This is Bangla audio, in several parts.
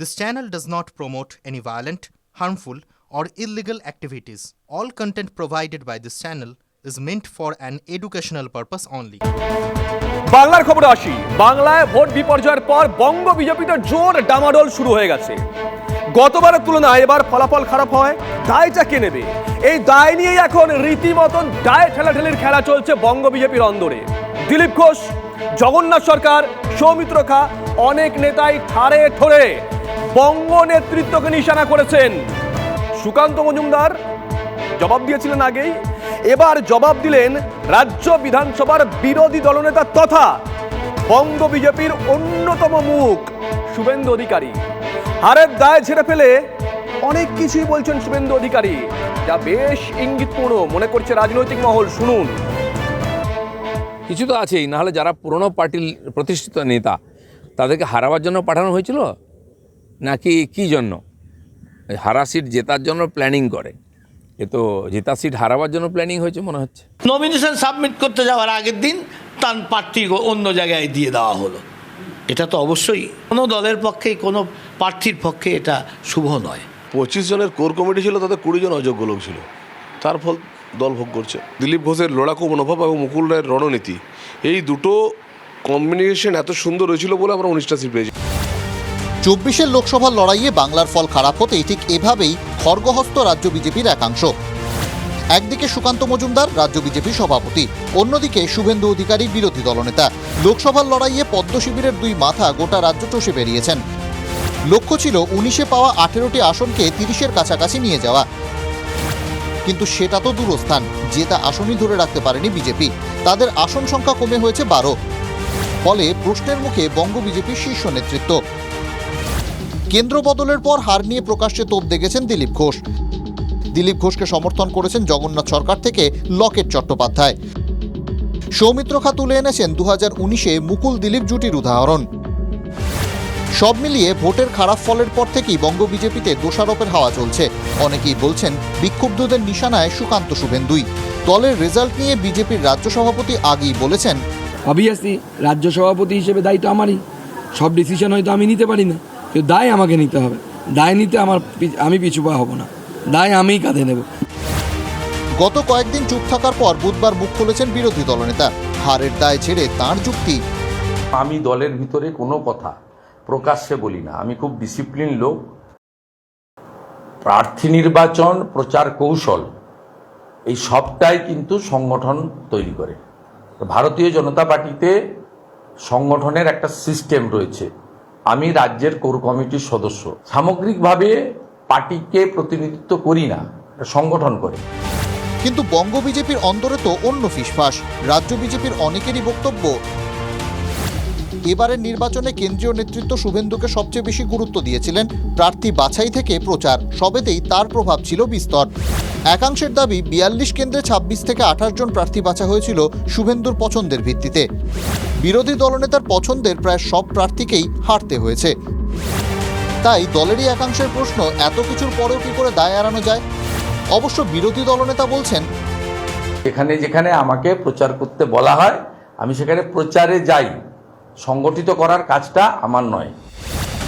This channel does not promote any violent, harmful, or illegal activities. All content provided by this channel is meant for an educational purpose only. বাংলার খবরে আসি। বাংলায় ভোট বিপর্যয়ের পর বঙ্গ বিজেপিতে জোর ডামাডোল শুরু হয়ে গেছে। গতবারের তুলনায় এবার ফলাফল খারাপ হয় দায়টা কে নেবে? এই দায় নিয়েই এখন রীতিমতন দায় ঠেলাঠেলির খেলা চলছে বঙ্গ বিজেপির অন্দরে। দিলীপ ঘোষ জগন্নাথ সরকার সৌমিত্র খা অনেক নেতাই ঠাড়ে ঠোরে বঙ্গ নেতৃত্বকে নিশানা করেছেন। সুকান্ত মজুমদার জবাব দিয়েছিলেন আগেই। এবার জবাব দিলেন রাজ্য বিধানসভার বিরোধী দলনেতা তথা বঙ্গ বিজেপির অন্যতম মুখ শুভেন্দু অধিকারী। হারের দায় ছেড়ে ফেলে অনেক কিছুই বলছেন শুভেন্দু অধিকারী। যা বেশ ইঙ্গিতপূর্ণ মনে করছে রাজনৈতিক মহল। শুনুন। কিছু তো আছেই, নাহলে যারা পুরনো পার্টির প্রতিষ্ঠিত নেতা, তাদেরকে হারাবার জন্য পাঠানো হয়েছিল? নাকি কি জন্য? হারা সিট জেতার জন্য প্ল্যানিং করে। এ তো জেতা সিট হারাবার জন্য প্ল্যানিং হয়েছে মনে হচ্ছে। নমিনেশন সাবমিট করতে যাওয়ার আগের দিন তার প্রার্থী অন্য জায়গায় দিয়ে দেওয়া হলো। এটা তো অবশ্যই। কোনো দলের পক্ষেই কোনো প্রার্থীর পক্ষে এটা শুভ নয়। পঁচিশ জনের কোর কমিটি ছিল তাতে কুড়ি জন অযোগ্য লোক ছিল। তার ফল দল ভোগ করছে। দিলীপ ঘোষের লড়াকু মনোভাব এবং মুকুল রায়ের রণনীতি। এই দুটো কম্বিনেশন এত সুন্দর হয়েছিল বলে আমরা উনিশটা সিট পেয়েছি। চব্বিশের লোকসভার লড়াইয়ে বাংলার ফল খারাপ হতেই ঠিক এভাবেই খর্গহস্ত রাজ্য বিজেপির একাংশ। একদিকে সুকান্ত মজুমদার, রাজ্য বিজেপি সভাপতি, অন্যদিকে শুভেন্দু অধিকারী বিরোধী দলনেতা। লোকসভার লড়াইয়ে পদ্ম শিবিরের দুই মাথা গোটা রাজ্য চষে বেরিয়েছেন। লক্ষ্য ছিল উনিশে পাওয়া আঠেরোটি আসনকে তিরিশের কাছাকাছি নিয়ে যাওয়া। কিন্তু সেটা তো দূরস্থান জেতা আসনই ধরে রাখতে পারেনি বিজেপি। তাদের আসন সংখ্যা কমে হয়েছে বারো। ফলে প্রশ্নের মুখে বঙ্গ বিজেপির শীর্ষ নেতৃত্ব। কেন্দ্র বদলের পর হার নিয়ে প্রকাশ্যে তোপ দেখেছেন দিলীপ ঘোষ। দিলীপ ঘোষকে সমর্থন করেছেন জগন্নাথ সরকার থেকে লকেট চট্টোপাধ্যায়। সৌমিত্র খা তুলে এনেছেন দু হাজার উনিশে মুকুল দিলীপ জুটির উদাহরণ। সব মিলিয়ে ভোটের খারাপ ফলের পর থেকেই বঙ্গ বিজেপিতে দোষারোপের হাওয়া চলছে। অনেকেই বলছেন বিক্ষুব্ধদের নিশানায় সুকান্ত শুভেন্দুই। দলের রেজাল্ট নিয়ে বিজেপির রাজ্য সভাপতি আগেই বলেছেন অবভিয়াসলি রাজ্য সভাপতি হিসেবে দায়িত্ব আমারই। সব ডিসিশন হয়তো আমি নিতে পারি না। কিন্তু দায় আমাকে নিতে হবে। দায় নিতে আমার আমি পিছু পা হব না। দায় আমিই কাঁধে নেব। গত কয়েকদিন চুপ থাকার পর বুধবার মুখ খুলেছেন বিরোধী দলনেতা। হারের দায় ছেড়ে তাঁর যুক্তি। আমি দলের ভিতরে কোনো কথা প্রকাশ্যে বলি না। আমি খুব ডিসিপ্লিন লোক। প্রার্থী নির্বাচন প্রচার কৌশল এই সবটাই কিন্তু সংগঠন তৈরি করে। ভারতীয় জনতা পার্টিতে সংগঠনের একটা সিস্টেম রয়েছে। আমি রাজ্যের কোর কমিটির সদস্য। সামগ্রিকভাবে পার্টিকে প্রতিনিধিত্ব করি না সংগঠন করে। কিন্তু বঙ্গ বিজেপির অন্তরে তো অন্য ফিসফাস। রাজ্য বিজেপির অনেকেরই বক্তব্য এবারের নির্বাচনে কেন্দ্রীয় নেতৃত্ব শুভেন্দুকে সবচেয়ে বেশি গুরুত্ব দিয়েছিলেন। প্রার্থী বাছাই থেকে প্রচার, সবেতেই তার প্রভাব ছিল বিস্তর। একাংশের দাবি, বিয়াল্লিশ কেন্দ্রে ২৬ থেকে আঠাশ জন প্রার্থী বাছা হয়েছিল শুভেন্দুর পছন্দের ভিত্তিতে। বিরোধী দলনেতার পছন্দের প্রায় সব প্রার্থীকেই হারতে হয়েছে। তাই দলেরই একাংশের প্রশ্ন, এত কিছুর পরেও কি করে দায় এড়ানো যায়? অবশ্য বিরোধী দলনেতা বলছেন এখানে যেখানে আমাকে প্রচার করতে বলা হয়, আমি সেখানে প্রচারে যাই। সংগঠিত করার কাজটা আমার নয়।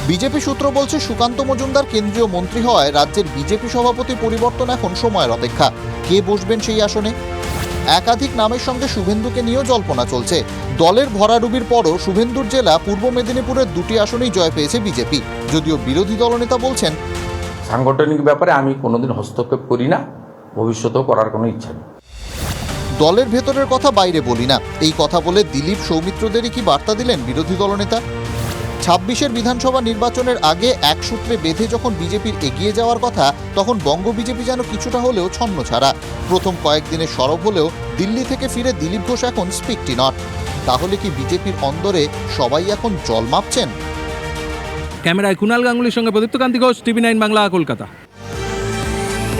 বিজেপি সূত্র বলছে সুকান্ত মজুমদার কেন্দ্রীয় মন্ত্রী হওয়ায় রাজ্যের বিজেপি সভাপতি পরিবর্তন এখন সময়ের অপেক্ষা। কে বসবেন সেই আসনে? একাধিক নামের সঙ্গে শুভেন্দুকে নিয়েও জল্পনা চলছে। দলের ভরাডুবির পরও শুভেন্দুর জেলা পূর্ব মেদিনীপুরের দুটি আসনেই জয় পেয়েছে বিজেপি। যদিও বিরোধী দলনেতা বলছেন সাংগঠনিক ব্যাপারে আমি কোনোদিন হস্তক্ষেপ করি না ভবিষ্যতেও করার কোনো ইচ্ছা নেই। দলের ভেতরের কথা বাইরে বলি না। এই কথা বলে দিলীপ সৌমিত্রদেরই কি বার্তা দিলেন বিরোধী দলনেতা? ছাব্বিশের বিধানসভা নির্বাচনের আগে এক সূত্রে বেঁধে যখন বিজেপির এগিয়ে যাওয়ার কথা, তখন বঙ্গ বিজেপি যেন কিছুটা হলেও ছন্ন ছাড়া। প্রথম কয়েকদিনে সরব হলেও দিল্লি থেকে ফিরে দিলীপ ঘোষ এখন স্পিকটি নট। তাহলে কি বিজেপির অন্দরে সবাই এখন জল মাপছেন? ক্যামেরায় কুণাল গাঙ্গুলির সঙ্গে প্রদীপ্ত কান্তি ঘোষ, টিভি নাইন বাংলা, কলকাতা।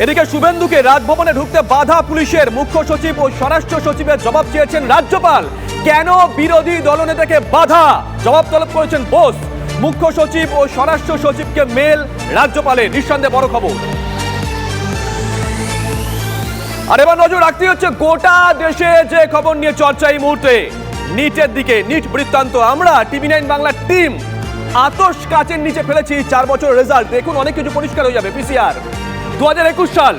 এদিকে শুভেন্দুকে রাজভবনে ঢুকতে বাধা পুলিশের মুখ্য সচিব ও স্বরাষ্ট্র সচিবের জবাব চেয়েছেন রাজ্যপাল। কেন বিরোধী দলনেতাকে বাধা? জবাব তলব করেছেন বোস। মুখ্য সচিব ও স্বরাষ্ট্র সচিবকে মেল। রাজ্যপালের নিঃসন্দেহে বড় খবর। আর এবার নজর রাখতে হচ্ছে গোটা দেশে যে খবর নিয়ে চর্চা এই মুহূর্তে। নিটের দিকে নিট বৃত্তান্ত। আমরা টিভি নাইন বাংলার টিম। আতস কাচের নিচে ফেলেছি চার বছর রেজাল্ট। দেখুন, অনেক কিছু পরিষ্কার হয়ে যাবে পিসিআর দু হাজার একুশ সাল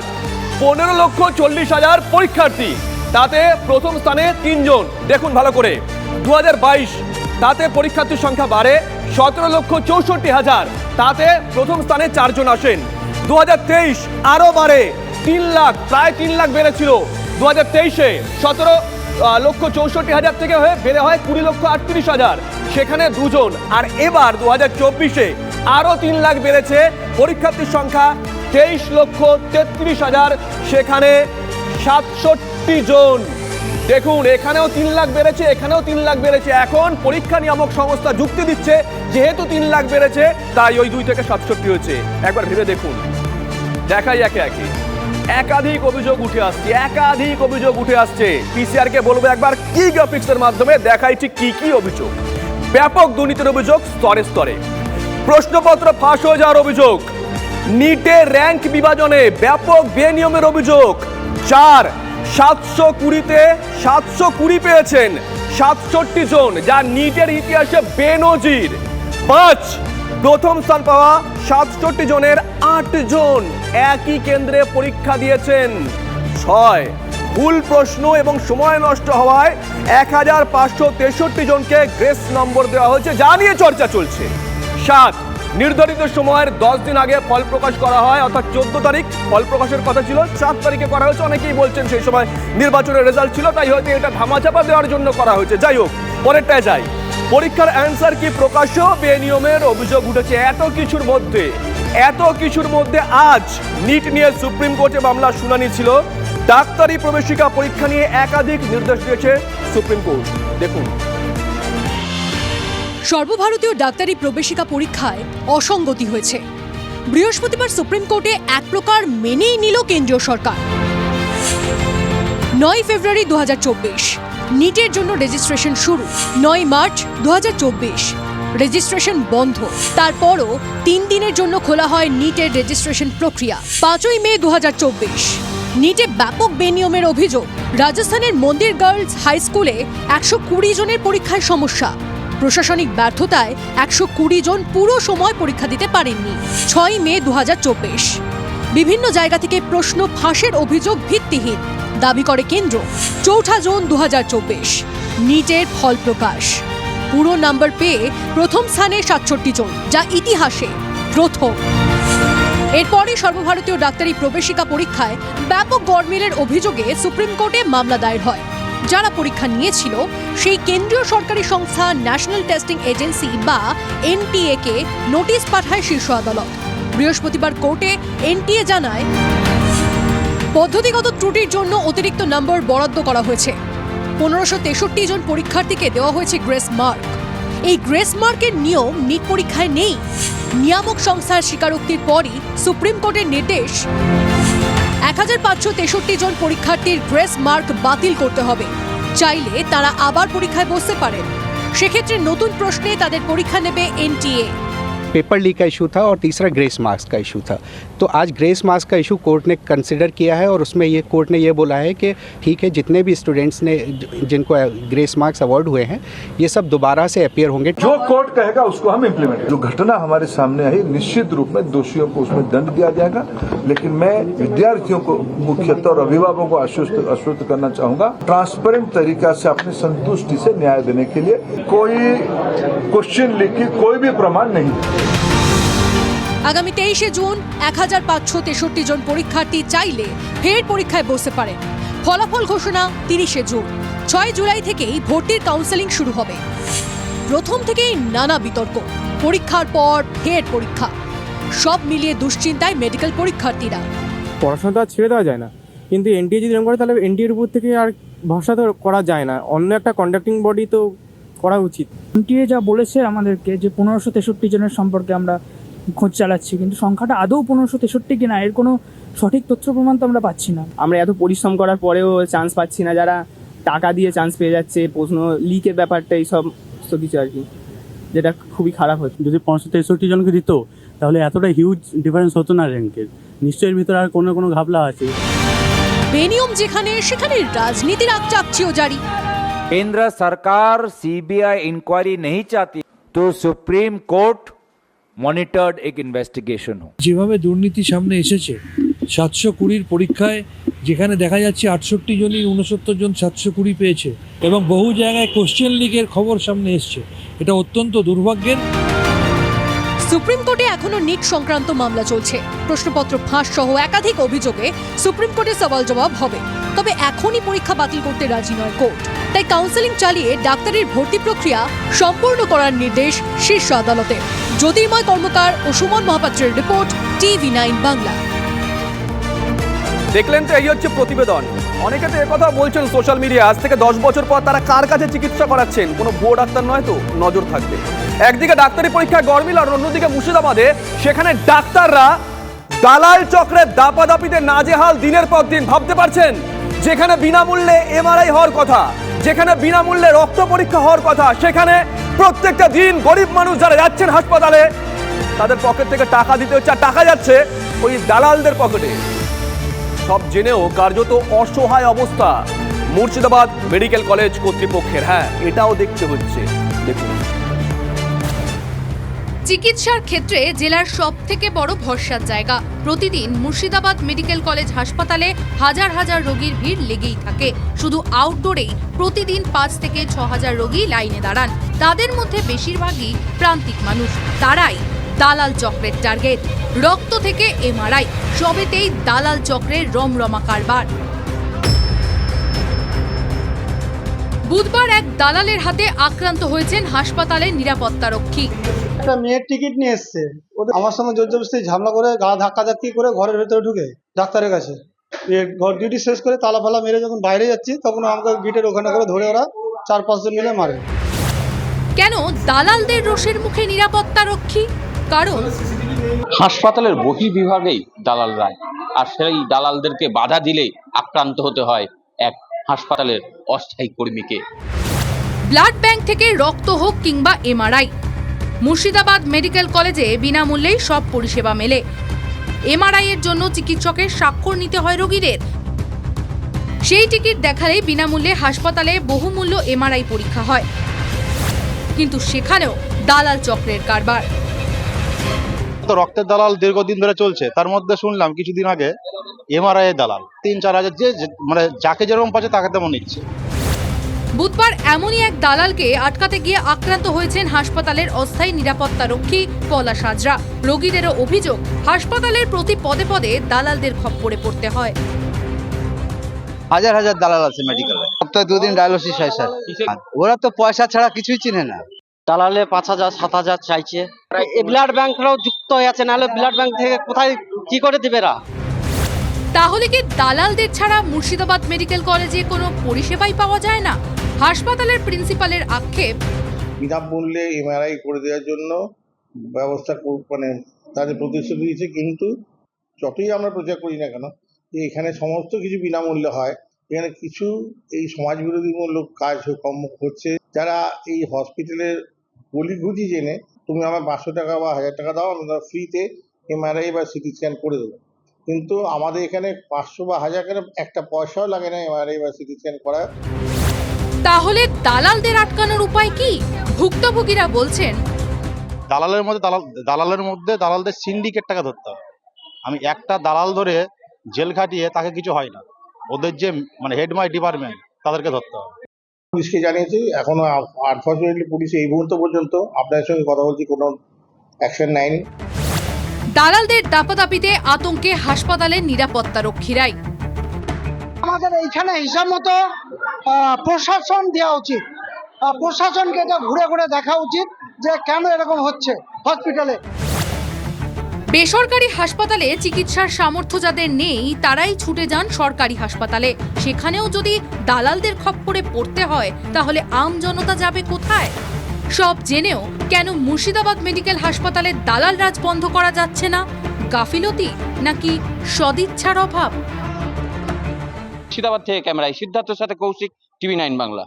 পনেরো লক্ষ চল্লিশ হাজার পরীক্ষার্থী, তাতে প্রথম স্থানে তিনজন। দেখুন ভালো করে দু হাজার বাইশ, তাতে পরীক্ষার্থীর সংখ্যা বাড়ে সতেরো লক্ষ চৌষট্টি হাজার, তাতে প্রথম স্থানে চারজন আসেন। দু হাজার তেইশ, আরও বাড়ে, তিন লাখ, প্রায় তিন লাখ বেড়েছিল। দু হাজার তেইশে সতেরো লক্ষ চৌষট্টি হাজার থেকে হয়ে বেড়ে হয় কুড়ি লক্ষ আটত্রিশ হাজার। সেখানে দুজন। আর এবার দু হাজার চব্বিশে আরও তিন লাখ বেড়েছে পরীক্ষার্থীর সংখ্যা তেইশ লক্ষ তেত্রিশ হাজার, সেখানে সাতষট্টি জন। দেখুন, এখানেও তিন লাখ বেড়েছে, এখানেও তিন লাখ বেড়েছে। এখন পরীক্ষা নিয়ামক সংস্থা যুক্তি দিচ্ছে, যেহেতু তিন লাখ বেড়েছে, তাই ওই দুই থেকে সাতষট্টি হয়েছে। একবার ভেবে দেখুন। দেখাই একে একে। একাধিক অভিযোগ উঠে আসছে, একাধিক অভিযোগ উঠে আসছে। পিসিআর কে বলব একবার কি গ্রাফিক্সের মাধ্যমে দেখাই ঠিক কি কি অভিযোগ। ব্যাপক দুর্নীতির অভিযোগ স্তরে স্তরে। প্রশ্নপত্র ফাঁস হয়ে যাওয়ার অভিযোগ। নিটের র্যাঙ্ক বিভাজনে ব্যাপক বেনিয়মের অভিযোগ। চার, সাতশো কুড়িতে সাতশো কুড়ি পেয়েছেন সাতষট্টি জন, যা নিটের ইতিহাসে বেনজির। পাঁচ, প্রথম স্থান পাওয়া সাতষট্টি জনের আট জন একই কেন্দ্রে পরীক্ষা দিয়েছেন। ছয়, ভুল প্রশ্ন এবং সময় নষ্ট হওয়ায় এক হাজার পাঁচশো তেষট্টি জনকে গ্রেস নম্বর দেওয়া হয়েছে। যা নিয়ে চর্চা চলছে। সাত নির্ধারিত সময়ের দশ দিন আগে ফল প্রকাশ করা হয়, অর্থাৎ চোদ্দ তারিখ। ফল প্রকাশের কথা ছিল, সাত তারিখে করা হয়েছে, অনেকেই বলছেন সেই সময় নির্বাচনের রেজাল্ট ছিল, তাই হয়তো এটা ধামাচাপা দেওয়ার জন্য করা হয়েছে। যাই হোক, পরেরটায় যাই। পরীক্ষার অ্যান্সার কি প্রকাশ্য? বেনিয়মের অভিযোগ উঠেছে এত কিছুর মধ্যে। এত কিছুর মধ্যে আজ নিট নিয়ে সুপ্রিম কোর্টে মামলা শুনানি ছিল। ডাক্তারি প্রবেশিকা পরীক্ষা নিয়ে একাধিক নির্দেশ দিয়েছে সুপ্রিম কোর্ট দেখুন সর্বভারতীয় ডাক্তারি প্রবেশিকা পরীক্ষায় অসঙ্গতি হয়েছে। বৃহস্পতিবার সুপ্রিম কোর্টে এক প্রকার মেনেই নিল কেন্দ্রীয় সরকার। নয় ফেব্রুয়ারি দু নিটের জন্য রেজিস্ট্রেশন শুরু। নয় মার্চ দু হাজার চব্বিশ, রেজিস্ট্রেশন বন্ধ। তারপরও তিন দিনের জন্য খোলা হয় নিটের রেজিস্ট্রেশন প্রক্রিয়া। পাঁচই মে দু হাজার চব্বিশ, নিটে ব্যাপক বেনিয়মের অভিযোগ। রাজস্থানের মন্দির গার্লস হাই স্কুলে একশো কুড়ি জনের পরীক্ষায় সমস্যা। প্রশাসনিক ব্যর্থতায় একশো কুড়ি জন পুরো সময় পরীক্ষা দিতে পারেননি। ছয় মে দু হাজার চব্বিশ। বিভিন্ন জায়গা থেকে প্রশ্ন ফাঁসের অভিযোগ ভিত্তিহীন। দাবি করে কেন্দ্র। চৌঠা জুন দু হাজার চব্বিশ। নিটের ফল প্রকাশ। পুরো নাম্বার পেয়ে প্রথম স্থানে সাতষট্টি জন, যা ইতিহাসে প্রথম। এরপরে সর্বভারতীয় ডাক্তারি প্রবেশিকা পরীক্ষায় ব্যাপক গড়মিলের অভিযোগে সুপ্রিম কোর্টে মামলা দায়ের হয়। যারা পরীক্ষা নিয়েছিল, সেই কেন্দ্রীয় সরকারি সংস্থা ন্যাশনাল টেস্টিং এজেন্সি বা এনটিএ কে নোটিশ পাঠায় শীর্ষ আদালত। বৃহস্পতিবার কোর্টে এনটিএ জানায়, পদ্ধতিগত ত্রুটির জন্য অতিরিক্ত নম্বর বরাদ্দ করা হয়েছে। পনেরোশো তেষট্টি জন পরীক্ষার্থীকে দেওয়া হয়েছে গ্রেস মার্ক। এই গ্রেস মার্কের নিয়ম নিট পরীক্ষায় নেই। নিয়ামক সংস্থার স্বীকারোক্তির পরই সুপ্রিম কোর্টের নির্দেশ এক হাজার পাঁচশো তেষট্টি জন পরীক্ষার্থীর গ্রেস মার্ক বাতিল করতে হবে। চাইলে তারা আবার পরীক্ষায় বসতে পারেন। সেক্ষেত্রে নতুন প্রশ্নে তাদের পরীক্ষা নেবে এনটিএ। पेपर लीक का इशू था और तीसरा ग्रेस मार्क्स का इशू था। तो आज ग्रेस मार्क्स का इशू कोर्ट ने कंसिडर किया है और उसमें ये कोर्ट ने ये बोला है कि ठीक है जितने भी स्टूडेंट्स ने जिनको ग्रेस मार्क्स अवार्ड हुए हैं ये सब दोबारा से अपियर होंगे। जो कोर्ट कहेगा उसको हम इम्प्लीमेंट जो घटना हमारे सामने आई निश्चित रूप में दोषियों को उसमें दंड दिया जाएगा लेकिन मैं विद्यार्थियों को मुख्यतः और अभिभावकों को आश्वस्त आश्वस्त करना चाहूँगा ट्रांसपेरेंट तरीका से अपनी संतुष्टि से न्याय देने के लिए कोई क्वेश्चन लीक की कोई भी प्रमाण नहीं। আগামী তেইশে জুন এক হাজার পাঁচশো তেষট্টি জন পরীক্ষার্থী চাইলে ফের পরীক্ষায় বসতে পারেন। ফলাফল ঘোষণা তিরিশে জুন। ছয় জুলাই থেকেই ভর্তির কাউন্সেলিং শুরু হবে। প্রথম থেকেই নানা বিতর্ক। পরীক্ষার পর ফের পরীক্ষা। সব মিলিয়ে দুশ্চিন্তায় মেডিকেল পরীক্ষার্থীরা। পড়াশোনা তো আর ছেড়ে দেওয়া যায় না। কিন্তু এনটিএ যদি এরকম করে তাহলে এনটিএর উপর থেকে আর ভরসা তো করা যায় না। অন্য একটা কন্ডাক্টিং বডি তো করা উচিত। এনটিএ যা বলেছে আমাদেরকে যে পনেরোশো তেষট্টি জনের সম্পর্কে আমরা খোঁজ চালাচ্ছি কিন্তু সংখ্যাটা আদৌ পনেরোশো তেষট্টি কিনা এর কোনো সঠিক তথ্য প্রমাণ তো আমরা পাচ্ছি না আমরা এত পরিশ্রম করার পরেও চান্স পাচ্ছি না যারা টাকা দিয়ে চান্স পেয়ে যাচ্ছে প্রশ্ন লিকের ব্যাপারটা এই সব কিছু আর কি যেটা খুবই খারাপ হচ্ছে যদি পঞ্চাশ তেষট্টি জনকে দিত তাহলে এতটা হিউজ ডিফারেন্স হতো না র্যাঙ্কের নিশ্চয়ের ভিতরে আর কোনো কোনো ঘাপলা আছে বেনিয়ম যেখানে সেখানে রাজনীতির আগ চাপচিও জারি केंद्र सरकार सीबीआई इंक्वायरी नहीं चाहती तो सुप्रीम कोर्ट monitored এক ইনভেস্টিগেশন হোক যেভাবে দুর্নীতি সামনে এসেছে সাতশো কুড়ির পরীক্ষায় যেখানে দেখা যাচ্ছে আটষট্টি জনই উনসত্তর জন সাতশো কুড়ি পেয়েছে এবং বহু জায়গায় কোশ্চেন লিগের খবর সামনে এসছে। এটা অত্যন্ত দুর্ভাগ্যের। সুপ্রিম কোর্টে এখনও নিট সংক্রান্ত মামলা চলছে। প্রশ্নপত্র ফাঁস সহ একাধিক অভিযোগে সুপ্রিম কোর্টে সওয়াল জবাব হবে। তবে এখনই পরীক্ষা বাতিল করতে রাজি নয় কোর্ট। তাই কাউন্সেলিং চালিয়ে ডাক্তারের ভর্তি প্রক্রিয়া সম্পূর্ণ করার নির্দেশ শীর্ষ আদালতে। জ্যোতির্ময় কর্মকার ও সুমন মহাপাত্রের রিপোর্ট, টিভি নাইন বাংলা। দেখলেন তো এই হচ্ছে প্রতিবেদন। অনেকে তো একথা বলছেন সোশ্যাল মিডিয়া, আজ থেকে দশ বছর পর তারা কার কাছে চিকিৎসা করাচ্ছেন? কোনো ভুয়ো ডাক্তার নয় তো, নজর থাকবে। একদিকে ডাক্তারি পরীক্ষায় গরমিল আর অন্যদিকে মুর্শিদাবাদে, সেখানে ডাক্তাররা দালাল চক্রের দাপাদাপিতে নাজেহাল দিনের পর দিন, ভাবতে পারছেন? যেখানে বিনামূল্যে এমআরআই হওয়ার কথা, যেখানে বিনামূল্যে রক্ত পরীক্ষা হওয়ার কথা, সেখানে প্রত্যেকটা দিন গরিব মানুষ যারা যাচ্ছেন হাসপাতালে, তাদের পকেট থেকে টাকা দিতে হচ্ছে, আর টাকা যাচ্ছে ওই দালালদের পকেটে। সব জেনেও কার্যত অসহায় অবস্থা। মুর্শিদাবাদ মেডিকেল কলেজ কর্তৃপক্ষের হ্যাঁ এটাও দেখতে হচ্ছে। দেখুন। চিকিৎসার ক্ষেত্রে জেলার সব থেকে বড় ভরসার জায়গা। প্রতিদিন মুর্শিদাবাদ মেডিকেল কলেজ হাসপাতালে হাজার হাজার রোগীর ভিড় লেগেই থাকে। শুধু আউটডোরেই প্রতিদিন পাঁচ থেকে ছ হাজার রোগী লাইনে দাঁড়ান। তাদের মধ্যে বেশিরভাগই প্রান্তিক মানুষ। তারাই দালাল চক্রের টার্গেট রক্ত থেকে এমআরআই। সবেতেই দালাল চক্রের রমরমা কারবার। বুধবার এক দালালের হাতে আক্রান্ত হয়েছেন হাসপাতালের নিরাপত্তারক্ষী। একটা মেয়ের টিকিট নিয়ে এসছে। ওদের আমার সঙ্গে জোর জবরদস্তি ঝামেলা করে গা ধাক্কা ধাক্কি করে ঘরের ভেতরে ঢুকে ডাক্তারের কাছে। ঘর ডিউটি শেষ করে তালা ফালা মেরে যখন বাইরে যাচ্ছি তখন আমাকে গেটের ওখানে করে ধরে ওরা চার পাঁচজন মিলে মারে। কেন দালালদের রোষের মুখে নিরাপত্তারক্ষী? কারণ হাসপাতালের বহি বিভাগেই দালাল রায় আর সেই দালালদেরকে বাধা দিলেই আক্রান্ত হতে হয় হাসপাতালের অস্থায়ী কর্মীকে। ব্লাড ব্যাংক থেকে রক্ত হোক কিংবা এমআরআই মুর্শিদাবাদ মেডিকেল কলেজে বিনামূল্যেই সব পরিষেবা মেলে। এমআরআই এর জন্য চিকিৎসকের স্বাক্ষর নিতে হয় রোগীদের। সেই টিকিট দেখালেই বিনামূল্যে হাসপাতালে বহুমূল্য এমআরআই পরীক্ষা হয়। কিন্তু সেখানেও দালাল চক্রের কারবার। তো রক্তের দালাল দীর্ঘদিন ধরে চলছে। তার মধ্যে শুনলাম কিছুদিন আগে এমআরআই এর দালাল। তিন চার হাজার যে মানে যাকে যেরকম পাচ্ছে তাকে তেমন নিচ্ছে। বুধবার এমনই এক দালালকে আটকাতে গিয়ে আক্রান্ত হয়েছেন হাসপাতালের অস্থায়ী নিরাপত্তারক্ষী পলাশ হাজরা। রোগীদেরও অভিযোগ হাসপাতালের প্রতি পদে পদে দালালদের খপ্পরে পড়তে হয়। হাজার হাজার দালাল আছে মেডিকেলে সপ্তাহে দুদিন ডায়ালিসিস হয় স্যার। ওরা তো পয়সা ছাড়া কিছুই চিনে না। দালালে পাঁচ হাজার সাত হাজার চাইছে। ব্লাড ব্যাংকরাও যুক্ত হয়ে আছে নাহলে ব্লাড ব্যাংক থেকে কোথায় কি করে দিবে এরা? তাহলে কি দালালদের ছাড়া মুর্শিদাবাদ মেডিকেল কলেজে কোনো পরিষেবাই পাওয়া যায় না? হাসপাতালের প্রিন্সিপালের আক্ষেপ। বিনামূল্যে এমআরআই করে দেওয়ার জন্য ব্যবস্থা মানে তাদের প্রতিশ্রুতি দিয়েছে, কিন্তু যতই আমরা প্রচার করি না কেন এখানে সমস্ত কিছু বিনামূল্যে হয়। এখানে কিছু এই সমাজ বিরোধীমূলক কাজ কর্ম হচ্ছে যারা এই হসপিটালের গলিগুজি জেনে, তুমি আমার পাঁচশো টাকা বা হাজার টাকা দাও, আমি ফ্রিতে এমআরআই বা সিটি স্ক্যান করে দেবো। কিন্তু আমাদের এখানে পাঁচশো বা হাজার কেন একটা পয়সাও লাগে না এমআরআই বা সিটি স্ক্যান করা তাহলে দালালদের আটকানোর উপায় কি? ভুক্তভোগীরা বলছেন। দালালের মধ্যে দালাল দালালের মধ্যে দালালদের সিন্ডিকেটটাকে ধরতে হবে। আমি একটা দালাল ধরে জেল খাটিয়ে তাকে কিছু হয় না। ওদের যে মানে হেড মাই ডিপার্টমেন্ট তাদেরকে ধরতে হবে। পুলিশকে জানিয়েছি এখনও আনফর্চুনেটলি পুলিশ এই মুহূর্ত পর্যন্ত আপনার সঙ্গে কথা বলছি কোনো অ্যাকশন নেয়নি। দালালদের দাপাদাপিতে আতঙ্কে হাসপাতালের নিরাপত্তারক্ষীরাই। আমাদের এইখানে হিসাব মতো প্রশাসন দেওয়া উচিত। প্রশাসনকে এটা ঘুরে ঘুরে দেখা উচিত যে কেন এরকম হচ্ছে হসপিটালে। বেসরকারি হাসপাতালে চিকিৎসার সামর্থ্য যাদের নেই তারাই ছুটে যান সরকারি হাসপাতালে। সেখানেও যদি দালালদের খপ্পরে পড়তে হয় তাহলে আম জনতা যাবে কোথায়? সব জেনেও কেন মুর্শিদাবাদ মেডিকেল হাসপাতালে দালাল রাজ বন্ধ করা যাচ্ছে না? গাফিলতি নাকি সদিচ্ছার অভাব? মুর্শিদাবাদ থেকে ক্যামেরায় সিদ্ধার্থের সাথে কৌশিক টিভি নাইন বাংলা।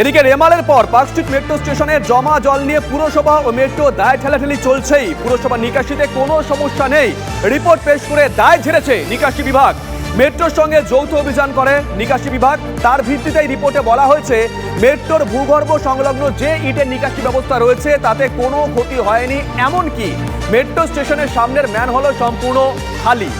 এদিকে রেমালের পর পার্ক স্ট্রিট মেট্রো স্টেশনে জমা জল নিয়ে পুরসভা ও মেট্রো দায় ঠেলাঠেলি চলছেই। পুরসভা নিকাশিতে কোনো সমস্যা নেই। রিপোর্ট পেশ করে দায় ঝেড়েছে নিকাশি বিভাগ। মেট্রোর সঙ্গে যৌথ অভিযান করে নিকাশি বিভাগ। তার ভিত্তিতেই রিপোর্টে বলা হয়েছে, মেট্রোর ভূগর্ভ সংলগ্ন যে ইটের নিকাশি ব্যবস্থা রয়েছে, তাতে কোনো ক্ষতি হয়নি। এমনকি মেট্রো স্টেশনের সামনের ম্যানহলও সম্পূর্ণ খালি।